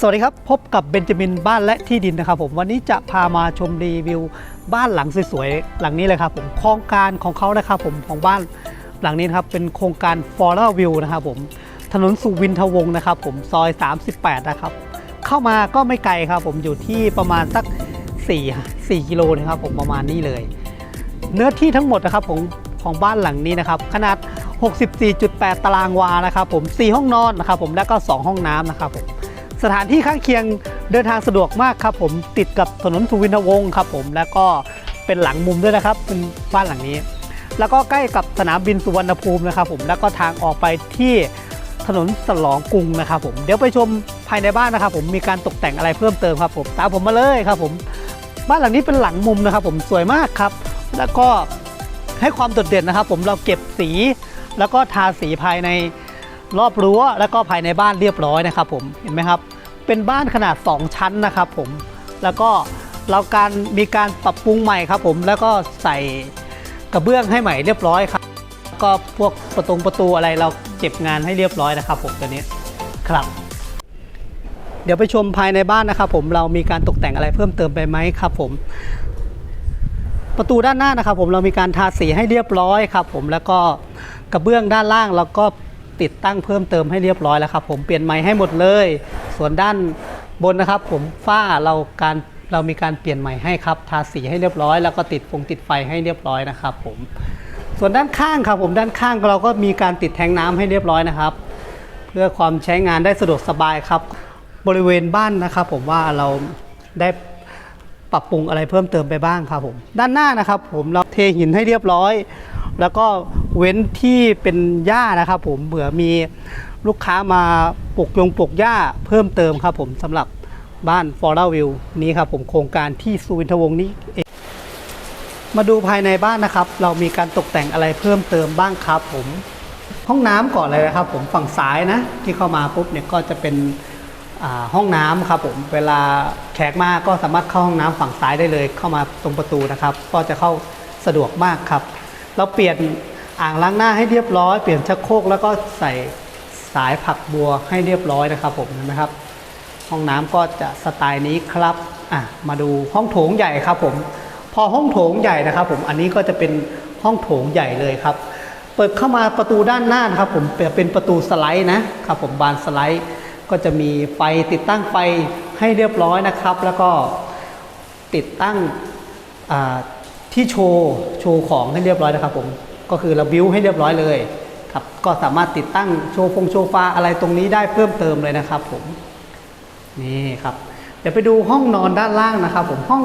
สวัสดีครับ พบกับเบนจามินบ้านและที่ดินนะครับผมวันนี้จะพามาชมรีวิวบ้านหลังสวยๆหลังนี้เลยครับผมโครงการของเขานะครับผมของบ้านหลังนี้นะครับเป็นโครงการ f o r e View นะครับผมถนนสุวินทวงศ์นะครับผมซอย 38 นะครับ เข้ามาก็ไม่ไกลครับผมอยู่ที่ประมาณสัก 4 4กิโลนะครับผมประมาณนี้เลย เนื้อที่ทั้งหมดนะครับของของบ้านหลังนี้นะครับขนาด 64.8 ตารางวานะครับผม 4 ห้องนอนนะครับผมและก็ 2 ห้องน้ำนะครับผม สถานที่ข้างเคียงเดินทางสะดวกมากครับผมติดกับถนนสุวินทวงศ์ครับผมแล้วก็เป็นหลังมุมด้วยนะครับเป็นบ้านหลังนี้ แล้วก็ใกล้กับสนามบินสุวรรณภูมินะครับผมแล้วก็ทางออกไปที่ถนนสลองกรุงนะครับผมเดี๋ยวไปชมภายในบ้านนะครับผมมีการตกแต่งอะไรเพิ่มเติมครับผมตามผมมาเลยครับผมบ้านหลังนี้เป็นหลังมุมนะครับผมสวยมากครับ แล้วก็ให้ความโดดเด่นนะครับ ผมเราเก็บสี แล้วก็ทาสีภายใน รอบรั้วแล้วก็ภายในบ้านเรียบร้อยนะครับผมเห็นไหมครับ เป็นบ้านขนาด 2 ชั้นนะครับผมแล้วก็เราการมีการปรับปรุงใหม่ครับผมแล้วก็ใส่กระเบื้องให้ใหม่เรียบร้อยครับ ก็พวกประตูประตูอะไรเราเก็บงานให้เรียบร้อยนะครับผมตัวนี้ครับ เดี๋ยวไปชมภายในบ้านนะครับผมเรามีการตกแต่งอะไรเพิ่มเติมไปไหมครับผม ประตูด้านหน้านะครับผมเรามีการทาสีให้เรียบร้อยครับผมแล้วก็กระเบื้องด้านล่างเราก็ ติดตั้งเพิ่มเติมให้เรียบร้อยแล้วครับ ผมเปลี่ยนใหม่ให้หมดเลย ส่วนด้านบนนะครับ ผมฝ้าเราการเรามีการเปลี่ยนใหม่ให้ครับ ทาสีให้เรียบร้อย แล้วก็ติดฟงติดไฟให้เรียบร้อยนะครับ ผมส่วนด้านข้างครับ ผมด้านข้างเราก็มีการติดแทงน้ำให้เรียบร้อยนะครับ เพื่อความใช้งานได้สะดวกสบายครับ บริเวณบ้านนะครับ ผมว่าเราได้ปรับปรุงอะไรเพิ่มเติมไปบ้างครับผม ด้านหน้านะครับ ผมเราเทหินให้เรียบร้อย แล้วก็ เว้นที่เป็นหญ้านะครับผมเผื่อมีลูกค้ามาปลูกยงปลูกหญ้าเพิ่มเติมครับผมสำหรับบ้านฟอร์วิวนี้ครับผมโครงการที่สุวินทวงศ์นี้เองมาดูภายในบ้านนะครับ เรามีการตกแต่งอะไรเพิ่มเติมบ้างครับผมห้องน้ำก่อนเลยนะครับ ผมฝั่งซ้ายนะ ที่เข้ามาปุ๊บเนี่ยก็จะเป็นห้องน้ำครับผมเวลาแขกมาก็สามารถเข้าห้องน้ำฝั่งซ้ายได้เลย เข้ามาตรงประตูนะครับ ก็จะเข้าสะดวกมากครับ เราเปลี่ยน อ่างล้างหน้าให้เรียบร้อยเปลี่ยนชักโครกแล้วก็ใส่สายผักบัวให้เรียบร้อยนะครับผมเห็นไหมครับ ห้องน้ำก็จะสไตล์นี้ครับอะมาดูห้องโถงใหญ่ครับผมพอห้องโถงใหญ่นะครับผมอันนี้ก็จะเป็นห้องโถงใหญ่เลยครับ เปิดเข้ามาประตูด้านหน้านะครับผมเป็นประตูสไลด์นะครับผมบานสไลด์ก็จะมีไฟติดตั้งไฟให้เรียบร้อยนะครับ แล้วก็ติดตั้งที่โชว์โชว์ของให้เรียบร้อยนะครับผม ก็คือเราบิวให้เรียบร้อยเลยครับก็สามารถติดตั้งโชว์ฟงโชว์ฟ้าอะไรตรงนี้ได้เพิ่มเติมเลยนะครับผมนี่ครับเดี๋ยวไปดูห้องนอนด้านล่างนะครับ ผมห้อง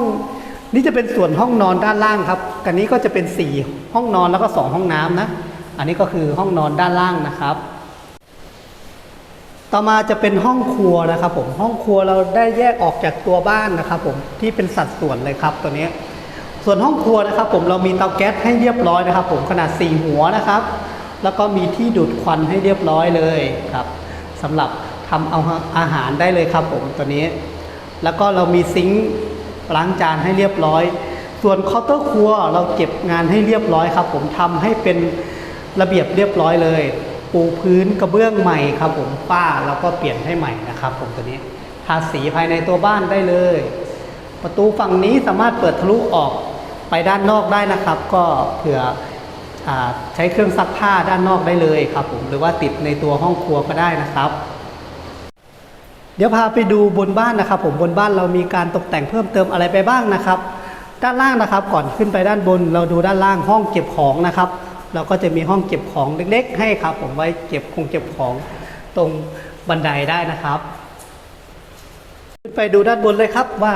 นี่จะเป็นส่วนห้องนอนด้านล่างครับกันนี้ก็จะเป็น4ห้องนอนแล้วก็ 2 ห้องน้ำนะ อันนี้ก็คือห้องนอนด้านล่างนะครับ ต่อมาจะเป็นห้องครัวนะครับ ผมห้องครัวเราได้แยกออกจากตัวบ้านนะครับ ผมที่เป็นสัดส่วนเลยครับตัวนี้ ส่วนห้องครัวนะครับ ผมเรามีเตาแก๊สให้เรียบร้อยนะครับ ผมขนาด 4 หัวนะครับ แล้วก็มีที่ดูดควันให้เรียบร้อยเลยครับสำหรับทำเอาอาหารได้เลยครับ ผมตัวนี้ แล้วก็เรามีซิงค์ล้างจานให้เรียบร้อย ส่วนเคาน์เตอร์ครัวเราเก็บงานให้เรียบร้อยครับ ผมทำให้เป็นระเบียบเรียบร้อยเลย ปูพื้นกระเบื้องใหม่ครับ ผมฝ้าแล้วก็เปลี่ยนให้ใหม่นะครับ ผมตัวนี้ทาสีภายในตัวบ้านได้เลย ประตูฝั่งนี้สามารถเปิดทะลุออก ไปด้านนอกได้นะครับ ก็เผื่ออใช้เครื่องซักผ้าด้านนอกได้เลยครับผมหรือว่าติดในตัวห้องครัวก็ได้นะครับ เดี๋ยวพาไปดูบนบ้านนะครับ ผมบนบ้านเรามีการตกแต่งเพิ่มเติมอะไรไปบ้างนะครับ ด้านล่างนะครับ ก่อนขึ้นไปด้านบน เราดูด้านล่างห้องเก็บของนะครับ เราก็จะมีห้องเก็บของเล็ก ๆ ให้ครับ ผมไว้เก็บคงเก็บของตรงบันไดได้นะครับขึ้นไปดูด้านบนเลยครับว่า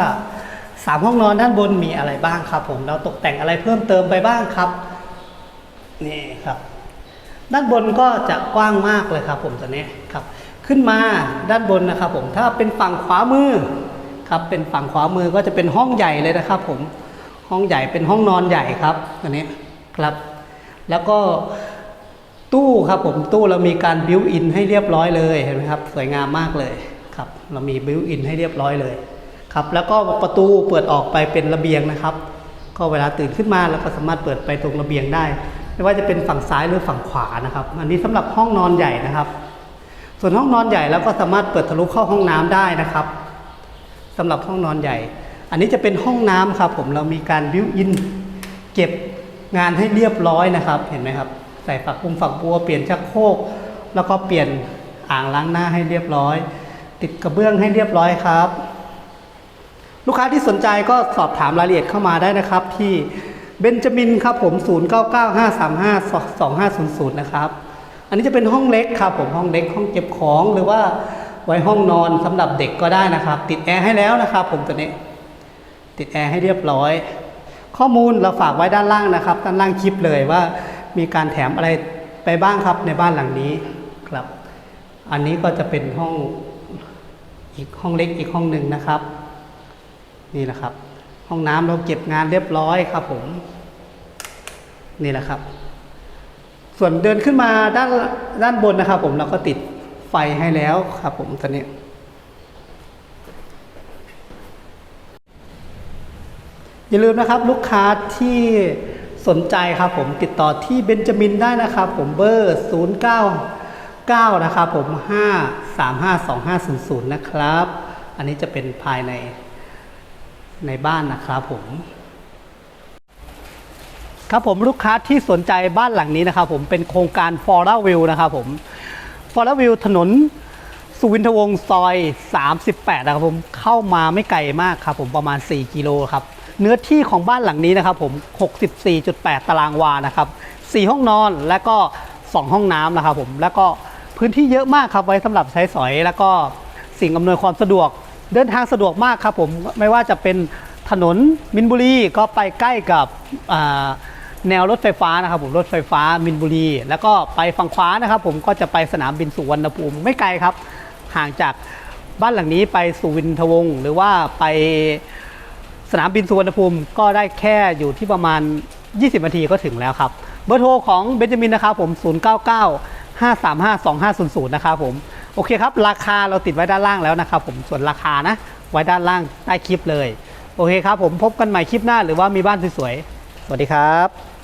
สามห้องนอนด้านบนมีอะไรบ้างครับ ผมเราตกแต่งอะไรเพิ่มเติมไปบ้างครับนี่ครับ ด้านบนก็จะกว้างมากเลยครับ ผมตัวนี้ครับ ขึ้นมาด้านบนนะครับ ผมถ้าเป็นฝั่งขวามือครับเป็นฝั่งขวามือก็จะเป็นห้องใหญ่เลยนะครับ ผมห้องใหญ่เป็นห้องนอนใหญ่ครับตัวนี้ครับ แล้วก็ตู้ครับผมตู้เรามีการบิวอินให้เรียบร้อยเลยเห็นไหมครับ สวยงามมากเลยครับ เรามีบิวอินให้เรียบร้อยเลย ครับแล้วก็ประตูเปิดออกไปเป็นระเบียงนะครับ ก็เวลาตื่นขึ้นมาเราก็สามารถเปิดไปตรงระเบียงได้ ไม่ว่าจะเป็นฝั่งซ้ายหรือฝั่งขวานะครับ อันนี้สำหรับห้องนอนใหญ่นะครับ ส่วนห้องนอนใหญ่เราก็สามารถเปิดทะลุเข้าห้องน้ำได้นะครับสำหรับห้องนอนใหญ่ อันนี้จะเป็นห้องน้ำครับ ผมเรามีการบิวอินเก็บงานให้เรียบร้อยนะครับ เห็นไหมครับ ใส่ฝักบุ้งฝักบัวเปลี่ยนชักโครกแล้วก็เปลี่ยนอ่างล้างหน้าให้เรียบร้อย ติดกระเบื้องให้เรียบร้อยครับ ลูกค้าที่สนใจก็สอบถามรายละเอียดเข้ามาได้นะครับ ที่เบนจามินครับผม 0995352500 นะครับ อันนี้จะเป็นห้องเล็กครับผมห้องเล็กห้องเก็บของหรือว่าไว้ห้องนอนสำหรับเด็กก็ได้นะครับ ติดแอร์ให้แล้วนะครับ ผมตัวนี้ ติดแอร์ให้เรียบร้อย ข้อมูลเราฝากไว้ด้านล่างนะครับ ด้านล่างคลิปเลยว่ามีการแถมอะไรไปบ้างครับในบ้านหลังนี้ครับ อันนี้ก็จะเป็นห้องอีกห้องเล็กอีกห้องหนึ่งนะครับ นี่แหละครับ ห้องน้ำเราเก็บงานเรียบร้อยครับ ผม นี่แหละครับ ส่วนเดินขึ้นมาด้านด้านบนนะครับ ผมเราก็ติดไฟให้แล้วครับ ผมตอนนี้อย่าลืมนะครับลูกค้าที่สนใจครับผมติดต่อที่เบนจามินได้นะครับ ผมเบอร์ 099 นะครับผม 5352500 นะครับ อันนี้จะเป็นภายใน ในบ้านนะครับผม ครับผมลูกค้าที่สนใจบ้านหลังนี้นะครับผมเป็นโครงการ f o r a View นะครับผม f o r a View ถนนสุวินทวงศ์ซอย 38 นะครับผมเข้ามาไม่ไกลมากครับผมประมาณ 4 กิโลครับเนื้อที่ของบ้านหลังนี้นะครับผม 64.8 ตารางวานะครับ 4 ห้องนอนและก็ 2 ห้องน้ำนะครับผม แล้วก็พื้นที่เยอะมากครับไว้สำหรับใช้สอย แล้วก็สิ่งอำนวยความสะดวก เดินทางสะดวกมากครับผมไม่ว่าจะเป็นถนนมินบุรีก็ไปใกล้กับแนวรถไฟฟ้านะครับผมรถไฟฟ้ามินบุรี แล้วก็ไปฝั่งขวานะครับ ผมก็จะไปสนามบินสุวรรณภูมิไม่ไกลครับ ห่างจากบ้านหลังนี้ไปสุวินทวงศ์หรือว่าไปสนามบินสุวรรณภูมิก็ได้แค่อยู่ที่ประมาณ 20 นาทีก็ถึงแล้วครับ เบอร์โทรของเบนจามินนะครับผม 099 535 2500 นะครับผม โอเคครับ ราคาเราติดไว้ด้านล่างแล้วนะครับผมส่วนราคานะ ไว้ด้านล่างใต้คลิปเลย โอเคครับผมพบกันใหม่คลิปหน้าหรือว่ามีบ้านสวยๆสวัสดีครับ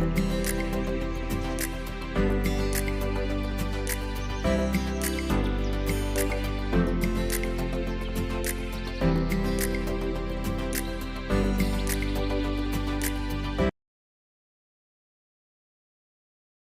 Bye.